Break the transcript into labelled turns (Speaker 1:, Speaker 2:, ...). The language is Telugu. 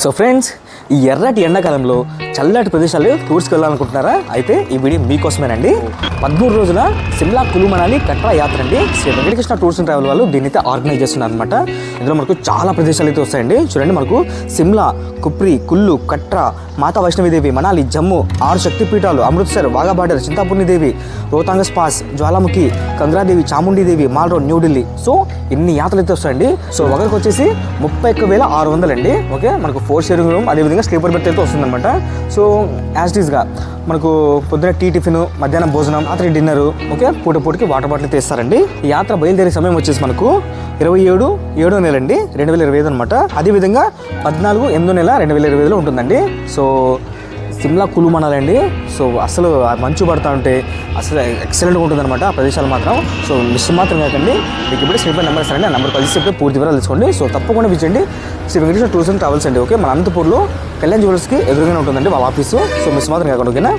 Speaker 1: సో ఫ్రెండ్స్ ఈ ఎర్రటి ఎండాకాలంలో చల్లటి ప్రదేశాలు టూర్స్కి వెళ్ళాలనుకుంటున్నారా అయితే ఈ వీడియో మీకోసమేనండి. పదమూడు రోజుల సిమ్లా కులు మనాలి కట్రా యాత్ర అండి. Sri Venkatakrishna tours and travel వాళ్ళు దీన్ని అయితే ఆర్గనైజ్ చేస్తున్నారు అనమాట ఇందులో మనకు చాలా ప్రదేశాలు అయితే వస్తాయండి. చూడండి మనకు సిమ్లా కుప్రి కుల్లు కట్రా మాతా వైష్ణవిదేవి మనాలి జమ్ము ఆరు శక్తిపీఠాలు Amritsar Wagah border Chintpurni Devi Rohtang pass Jwalamukhi Kangra Devi Chamunda Devi mall road New Delhi so ఇన్ని యాత్రలు అయితే వస్తాయండి. సో ఒకరికి వచ్చేసి ముప్పై ఒక్క వేల ఆరు వందలండి ఓకే? మనకు ఫోర్ షేరింగ్ రూమ్ అదేవిధంగా స్లీపర్ బెర్త్ అయితే వస్తుందన్నమాట. సో యాజ్ ఈస్గా మనకు పొద్దున టీ టిఫిన్ మధ్యాహ్నం భోజనం రాత్రి డిన్నర్ ఓకే? పూట పూటకి వాటర్ బాటిల్ తీస్తారండి. ఈ యాత్ర బయలుదేరే సమయం వచ్చేసి మనకు ఇరవై ఏడు ఏడో నెల అండి రెండు వేల ఇరవై ఐదు అనమాట అదేవిధంగా పద్నాలుగు ఎనిమిదో నెల రెండు వేల ఇరవై ఐదులో ఉంటుందండి. సో సిమ్లా కులుమనాలండి సో అసలు మంచు పడతా ఉంటే అసలు ఎక్సలెంట్గా ఉంటుంది అనమాట ఆ ప్రదేశాలు మాత్రం. సో మిస్ మాత్రం కాకండి మీకు ఇప్పుడు స్లీపర్ నెంబర్ సరే ఆ నెంబర్ కలిసి చెప్పి పూర్తి వివరాలు తెలుసుకోండి. సో తప్పకుండా విచ్చండి Sri Venkateswara tours and travels అండి ఓకే? మన అనంతపూర్లో కళ్యాణ్ జ్యువెలర్స్కి ఎదురుగానే ఉంటుందండి వాళ్ళ ఆఫీసు. సో మిస్ మాత్రం కాకుండా ఓకేనా?